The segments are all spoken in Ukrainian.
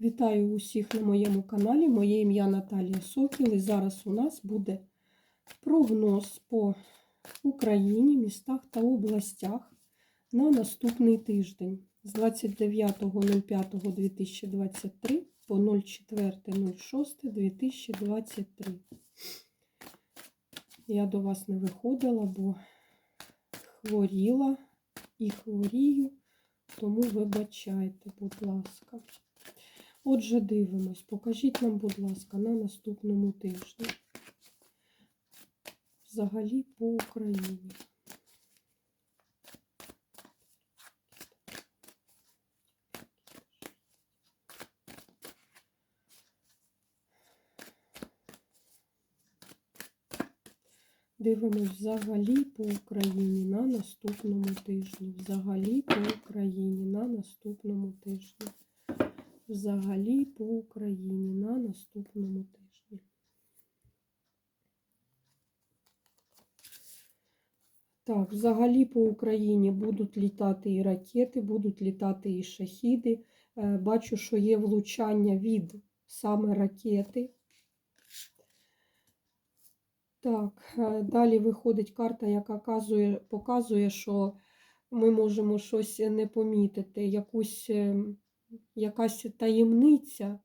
Вітаю усіх на моєму каналі. Моє ім'я Наталія Сокіл. І зараз у нас буде прогноз по Україні, містах та областях на наступний тиждень з 29.05.2023 по 04.06.2023. Я до вас не виходила, бо хворіла і хворію, тому вибачайте, будь ласка. Отже, дивимось. Покажіть нам, будь ласка, на наступному тижні. Взагалі по Україні. Дивимось взагалі по Україні на наступному тижні. Взагалі по Україні на наступному тижні взагалі по Україні на наступному тижні. Так, взагалі по Україні будуть літати і ракети, будуть літати і шахіди. Е, Бачу, що є влучання від саме ракети. Так, е, далі виходить карта, яка показує, показує, що ми можемо щось не помітити, якусь ем, якась таємниця.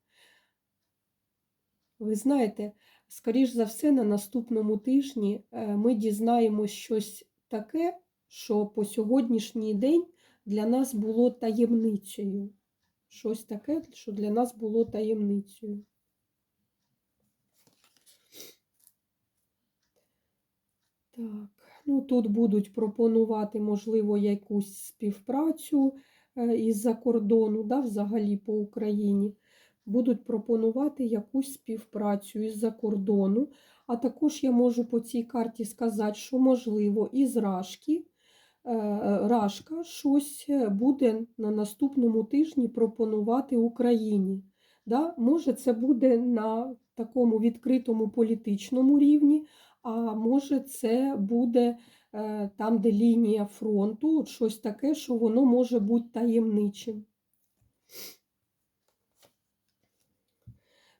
Ви знаєте, скоріш за все, на наступному тижні е, ми дізнаємось щось таке, що по сьогоднішній день для нас було таємницею. Щось таке, що для нас було таємницею. Так, ну тут будуть пропонувати, можливо, якусь співпрацю. Е, із-за кордону, да, взагалі по Україні, будуть пропонувати якусь співпрацю із-за кордону. А також я можу по цій карті сказати, що, можливо, із Рашки, е, Рашка щось буде на наступному тижні пропонувати Україні. Да? Може, це буде на такому відкритому політичному рівні, а може, це буде Е, там, де лінія фронту, от щось таке, що воно може бути таємничим.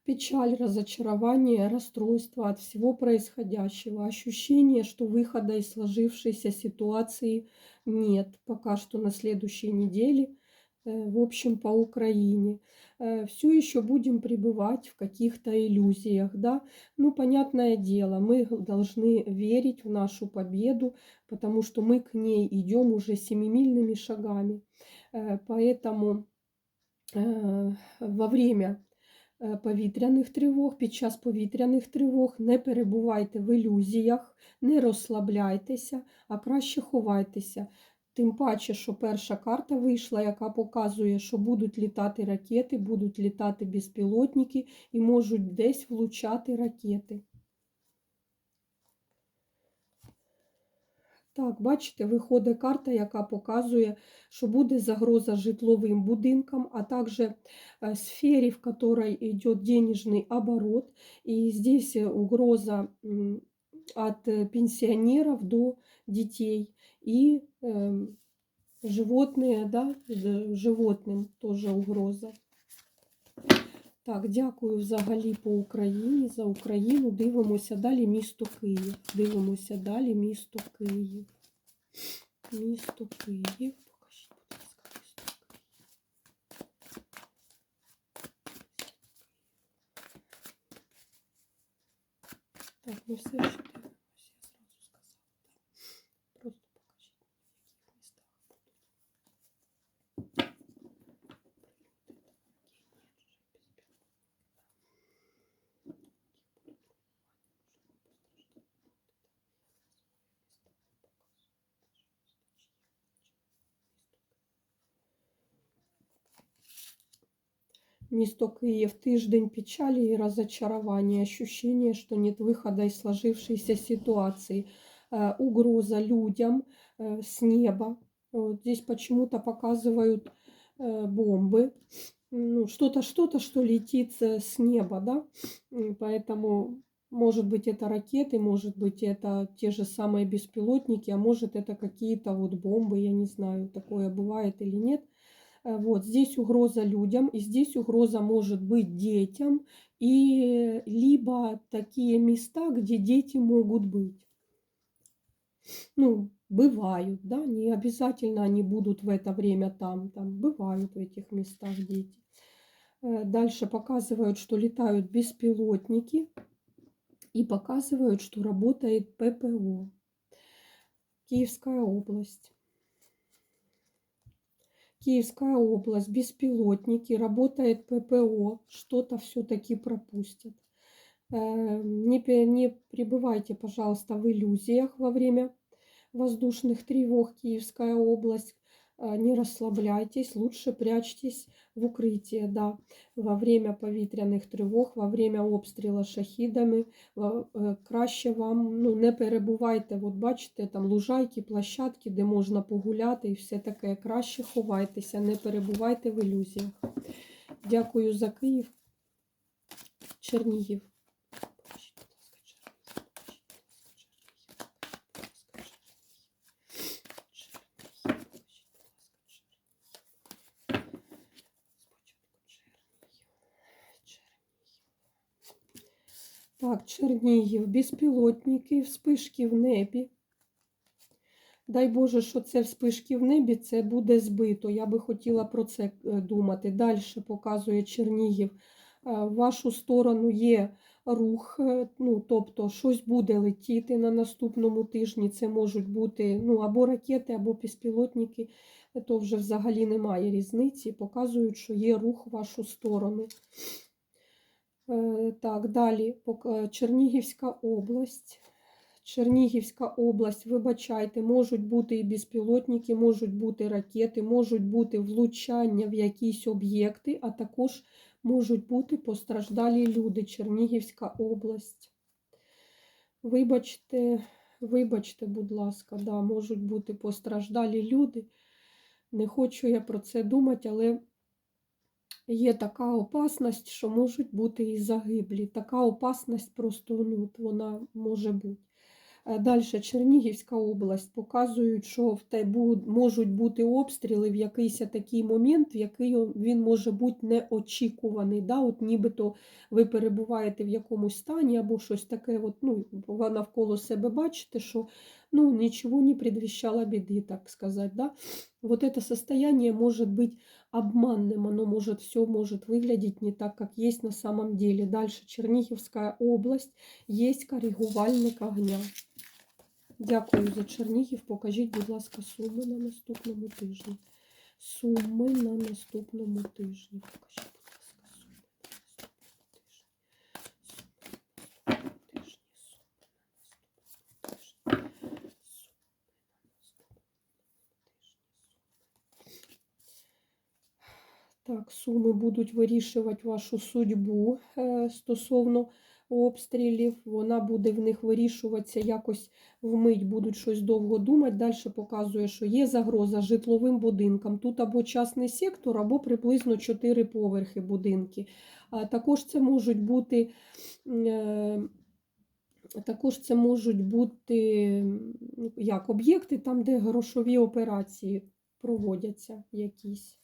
Печаль, разочарование, расстройство от всего происходящего, ощущение, что выхода из сложившейся ситуации нет пока что на следующей неделе – Э, в общем, по Украине. Э, Все еще будем пребывать в каких-то иллюзиях, да. Ну, понятное дело, мы должны верить в нашу победу, потому что мы к ней идем уже семимильными шагами. Э, поэтому во время повітряних тривог, під час повітряних тривог не перебувайте в ілюзіях, не розслабляйтеся, а краще ховайтеся. Тим паче, що перша карта вийшла, яка показує, що будуть літати ракети, будуть літати безпілотники і можуть десь влучати ракети. Так, бачите, виходить карта, яка показує, що буде загроза житловим будинкам, а також э, сфері, в якій йде денежний оборот. І здесь угроза от пенсионеров до детей. И э, животные, да, животним тоже угроза. Так, дякую взагалі по Україні за Україну. Дивимося далі місто Київ. Дивимося далі місто Київ. Місто Київ. Покажіть, будь ласка, місто Київ. Так, ну все ще Місто Київ, тиждень печали и разочарования, ощущение, что нет выхода из сложившейся ситуации, э, угроза людям э, с неба. Вот здесь почему-то показывают э, бомбы, ну, что-то, что-то, что летит с неба, да, поэтому может быть это ракеты, может быть это те же самые беспилотники, а может это какие-то вот бомбы, я не знаю, такое бывает или нет. Э, Вот здесь угроза людям, и здесь угроза может быть детям, и либо такие места, где дети могут быть. Ну, бывают, да, не обязательно они будут в это время там, там бывают в этих местах дети. Э, Дальше показывают, что летают беспилотники и показывают, что работает ППО. Киевская область. Киевская область, беспилотники, работает ППО, что-то все-таки пропустят. Э, Не, не пребывайте, пожалуйста, в иллюзиях во время воздушных тревог Киевская область. Не расслабляйтесь, лучше прячьтесь в укрытие, да, во время повітряних тривог, во время обстрілу шахідами, е, краще вам ну, не перебувайте. От бачите, там лужайки, площадки, де можна погуляти і все таке. Краще ховайтеся, не перебувайте в ілюзіях. Дякую за Київ. Чернігів. Покажіть, будь ласка, Чернігів. Покажіть, будь ласка, Чернігів. Покажіть, будь ласка, Чернігів. Так, Чернігів, безпілотники, вспишки в небі. Дай Боже, що це вспишки в небі, це буде збито. Я би хотіла про це е, думати. Далі показує Чернігів. Е, В вашу сторону є рух, е, ну, тобто щось буде летіти на наступному тижні. Це можуть бути ну, або ракети, або безпілотники. То вже взагалі немає різниці. Показують, що є рух в вашу сторону. Е, Так, далі е, Чернігівська область. Чернігівська область, вибачайте, можуть бути і безпілотники, можуть бути ракети, можуть бути влучання в якісь об'єкти, а також можуть бути постраждалі люди. Чернігівська область. Вибачте, вибачте, будь ласка, да, можуть бути постраждалі люди. Не хочу я про це думати, але є така опасність, що можуть бути і загиблі. Така опасність просто ну, вона може бути. Далі Чернігівська область показують, що в те можуть бути обстріли в якийсь такий момент, в який він може бути неочікуваний. Да? От нібито ви перебуваєте в якомусь стані або щось таке, от, ну, ви навколо себе бачите, що ну, нічого не предвіщало біди, так сказати. Да? Вот это состояние может быть обманным, оно может, все может выглядеть не так, как есть на самом деле. Дальше Чернігівська область, есть коригувальник огня. Дякую за Чернігів. Покажіть, будь ласка, суми на наступному тижні. Суми на наступному тижні. Покажіть, будь ласка, суми на наступному тижні. Суми на наступному тижні. Суми на наступному тижні. Так, суми будуть вирішувати вашу судьбу е, стосовно обстрілів. Вона буде в них вирішуватися якось вмить, будуть щось довго думати. Далі показує, що є загроза житловим будинкам. Тут або частний сектор, або приблизно 4 поверхи будинки. Також це можуть бути. е, Також це можуть бути як об'єкти, там, де грошові операції проводяться якісь.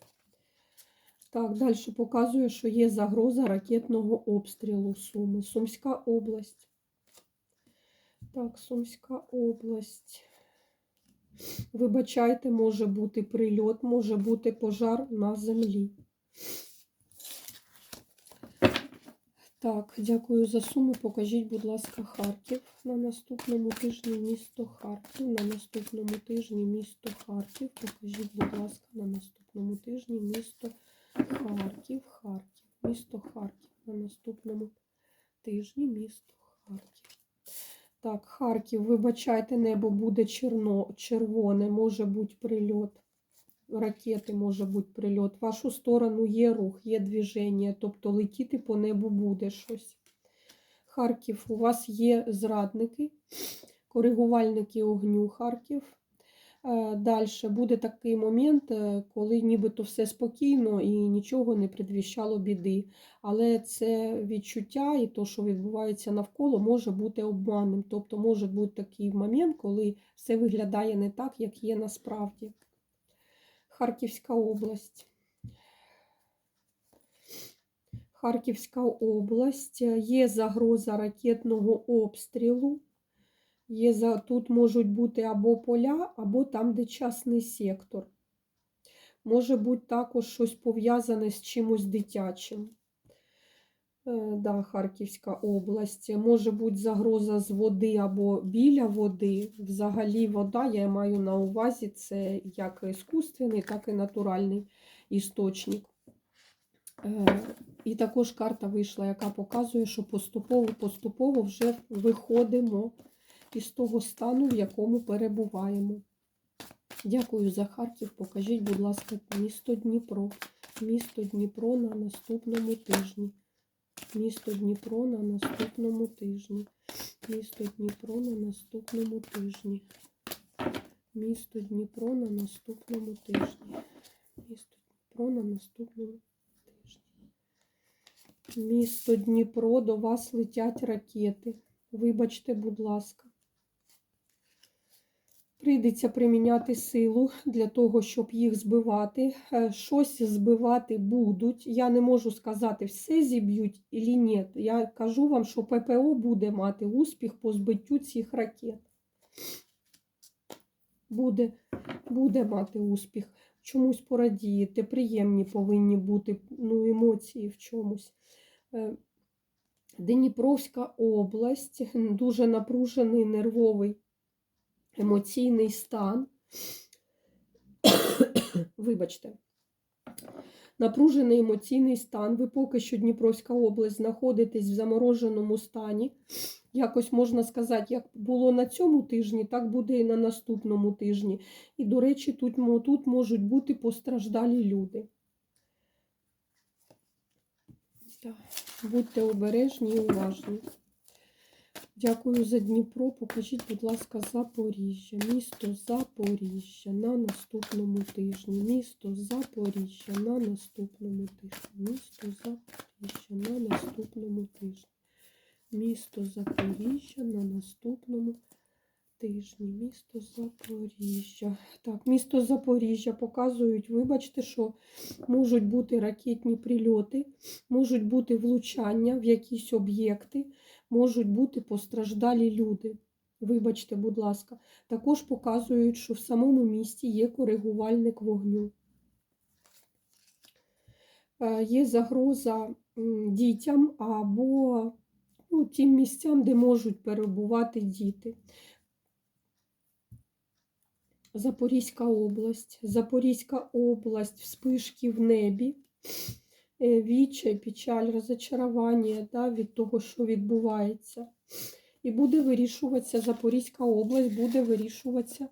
Так, далі показує, що є загроза ракетного обстрілу Суми. Сумська область. Так, Сумська область. Вибачайте, може бути прильот, може бути пожар на землі. Так, дякую за суму. Покажіть, будь ласка, Харків. На наступному тижні місто Харків. На наступному тижні місто Харків. Покажіть, будь ласка, на наступному тижні місто Харків. Харків. Харків, Місто Харків. На наступному тижні місто Харків. Так, Харків, вибачайте, небо буде черно, червоне, може бути прильот. Ракети може бути прильот. В вашу сторону є рух, є движення, тобто летіти по небу буде щось. Харків, у вас є зрадники, коригувальники огню Харків. Е, Далі буде такий момент, е, коли нібито все спокійно і нічого не предвіщало біди. Але це відчуття і те, що відбувається навколо, може бути обманним. Тобто може бути такий момент, коли все виглядає не так, як є насправді. Харківська область. Харківська область є загроза ракетного обстрілу. Є. Тут можуть бути або поля, або там, де частний сектор. Може бути також щось пов'язане з чимось дитячим. Е, Да, Харківська область. Може бути загроза з води або біля води. Взагалі вода, я маю на увазі, це як іскусственний, так і натуральний істочник. Е, І також карта вийшла, яка показує, що поступово-поступово вже виходимо із того стану, в якому перебуваємо. Дякую за Харків. Покажіть, будь ласка, місто Дніпро. Місто Дніпро на наступному тижні. Місто Дніпро на наступному тижні. Місто Дніпро на наступному тижні. Місто Дніпро на наступному тижні. Місто Дніпро на наступному тижні. Місто Дніпро, до вас летять ракети. Вибачте, будь ласка. Прийдеться приміняти силу для того, щоб їх збивати. Е, Щось збивати будуть. Я не можу сказати, все зіб'ють і ні. Я кажу вам, що ППО буде мати успіх по збиттю цих ракет. Буде, буде мати успіх. Чомусь порадієте, приємні повинні бути ну, емоції в чомусь. Е, Дніпровська область, дуже напружений нервовий емоційний стан. Вибачте, напружений емоційний стан. Ви поки що Дніпровська область знаходитесь в замороженому стані. Якось можна сказати, як було на цьому тижні, так буде і на наступному тижні. І, до речі, тут, тут можуть бути постраждалі люди. Будьте обережні і уважні. Дякую за Дніпро. Покажіть, будь ласка, Запоріжжя. Місто Запоріжжя на наступному тижні. Місто Запоріжжя на наступному тижні. Місто Запоріжжя на наступному тижні. Місто Запоріжжя на наступному тижні. Місто Запоріжжя. Так, місто Запоріжжя показують, вибачте, що можуть бути ракетні прильоти, можуть бути влучання в якісь об'єкти можуть бути постраждалі люди. Вибачте, будь ласка, також показують, що в самому місті є коригувальник вогню. Е, є загроза дітям або ну, тим місцям, де можуть перебувати діти. Запорізька область. Запорізька область, вспишки в небі. Е, відчай, печаль, розочарування да, від того, що відбувається. І буде вирішуватися Запорізька область, буде вирішуватися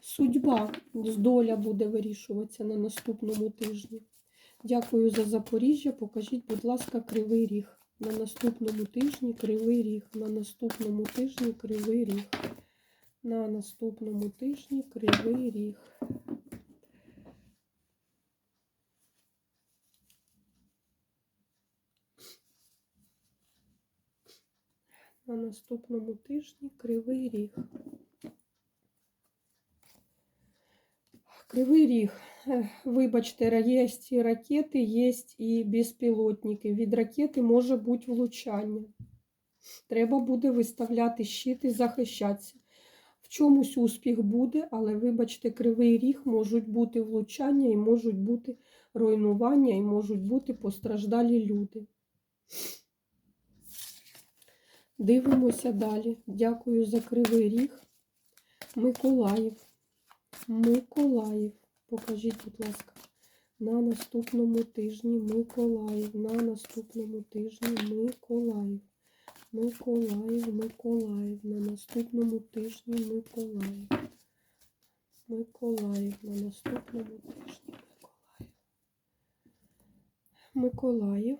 судьба, доля буде вирішуватися на наступному тижні. Дякую за Запоріжжя. Покажіть, будь ласка, кривий ріг. На наступному тижні кривий ріг. На наступному тижні кривий ріг. На наступному тижні кривий ріг. На наступному тижні Кривий Ріг. Кривий Ріг. Вибачте, є і ракети, є і безпілотники. Від ракети може бути влучання. Треба буде виставляти щит і захищатися. В чомусь успіх буде, але, вибачте, кривий ріг можуть бути влучання, і можуть бути руйнування, і можуть бути постраждалі люди. Дивимося далі. Дякую за кривий ріг. Миколаїв. Миколаїв. Покажіть, будь ласка, на наступному тижні Миколаїв. На наступному тижні Миколаїв. Миколаїв, Миколаїв. На наступному тижні Миколаїв. Миколаїв. На наступному тижні Миколаїв. Миколаїв.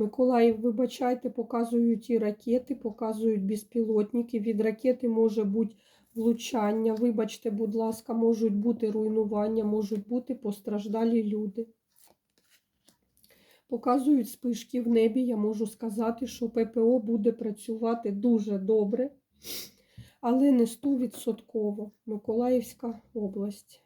Миколаїв, вибачайте, показують і ракети, показують безпілотники. Від ракети може бути влучання. Вибачте, будь ласка, можуть бути руйнування, можуть бути постраждалі люди. Показують спишки в небі. Я можу сказати, що ППО буде працювати дуже добре, але не 100%. Миколаївська область.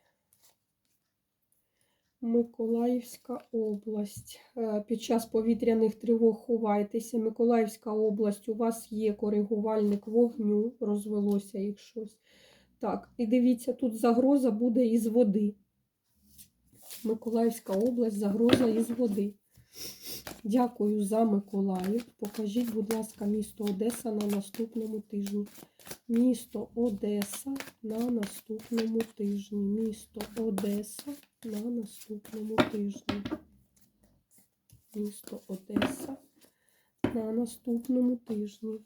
Миколаївська область. Е, Під час повітряних тривог ховайтеся. Миколаївська область, у вас є коригувальник вогню, розвелося їх щось. Так, і дивіться, тут загроза буде із води. Миколаївська область, загроза із води. Дякую за Миколаїв. Покажіть, будь ласка, місто Одеса на наступному тижні. Місто Одеса на наступному тижні. Місто Одеса на наступному тижні. Місто Одеса на наступному тижні.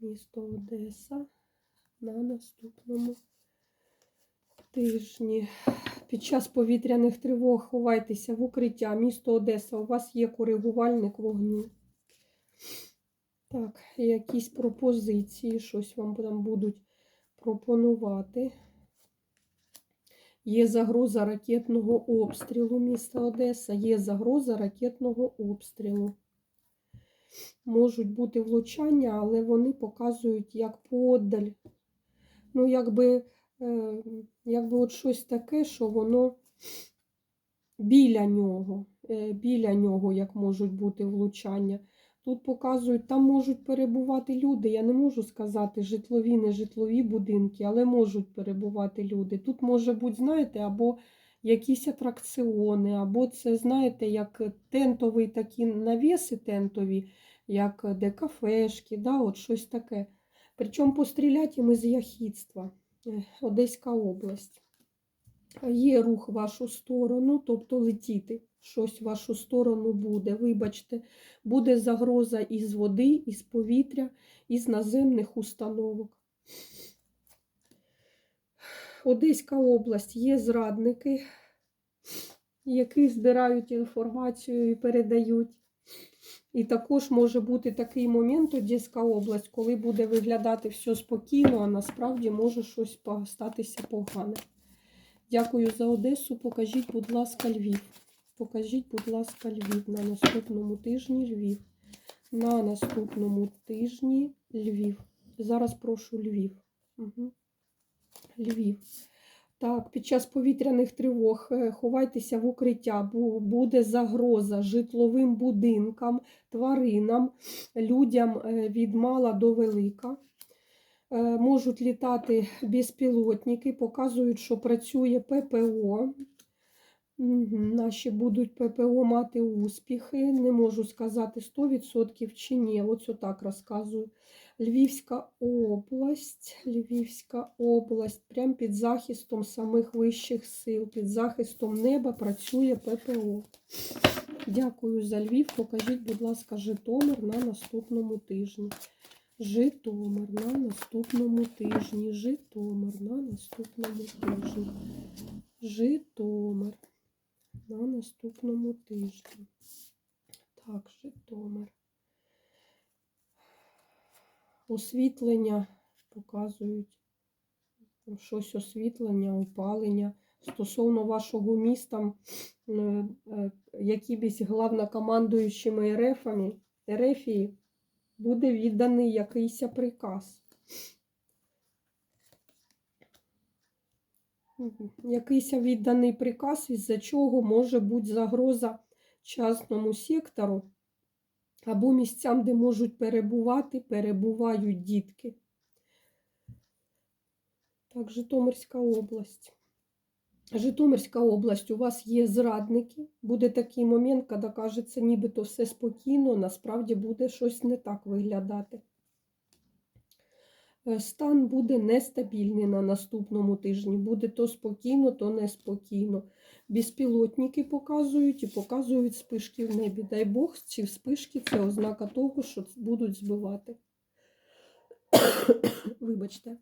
Місто Одеса на наступному тижні. Під час повітряних тривог ховайтеся в укриття. Місто Одеса. У вас є коригувальник вогню. Так, якісь пропозиції, щось вам там будуть пропонувати. Є загроза ракетного обстрілу міста Одеса, є загроза ракетного обстрілу. Можуть бути влучання, але вони показують як подаль. Ну, якби, е, якби от щось таке, що воно біля нього, е, біля нього, як можуть бути влучання. Тут показують, там можуть перебувати люди. Я не можу сказати житлові, не житлові будинки, але можуть перебувати люди. Тут може бути, знаєте, або якісь атракціони, або це, знаєте, як тентові такі навіси тентові, як де кафешки, да, от щось таке. Причому постріляти їм із яхідства. Е, Одеська область. Є рух в вашу сторону, тобто летіти. Щось в вашу сторону буде. Вибачте, буде загроза із води, із повітря, із наземних установок. Одеська область є зрадники, які збирають інформацію і передають. І також може бути такий момент, Одеська область, коли буде виглядати все спокійно, а насправді може щось статися погане. Дякую за Одесу. Покажіть, будь ласка, Львів. Покажіть, будь ласка, Львів на наступному тижні Львів. На наступному тижні Львів. Зараз прошу Львів. Угу. Львів. Так, під час повітряних тривог е, ховайтеся в укриття, бо буде загроза житловим будинкам, тваринам, людям е, від мала до велика. Е, Можуть літати безпілотники, показують, що працює ППО. Наші будуть ППО мати успіхи. Не можу сказати 100% чи ні. Ось отак розказую. Львівська область, Львівська область, прямо під захистом самих вищих сил, під захистом неба працює ППО. Дякую за Львів. Покажіть, будь ласка, Житомир на наступному тижні. Житомир на наступному тижні. Житомир на наступному тижні. Житомир на наступному тижні. Так, Житомир. Освітлення показують. Щось освітлення, опалення. Стосовно вашого міста, е, е, якимись главнокомандуючими РФами, РФії буде відданий якийсь приказ. Якийсь відданий приказ, із-за чого може бути загроза частному сектору або місцям, де можуть перебувати, перебувають дітки. Так, Житомирська область. Житомирська область, у вас є зрадники. Буде такий момент, коли кажеться, нібито все спокійно, насправді буде щось не так виглядати. Е, Стан буде нестабільний на наступному тижні. Буде то спокійно, то неспокійно. Безпілотники показують і показують спишки в небі. Дай Бог, ці спишки це ознака того, що будуть збивати. Вибачте.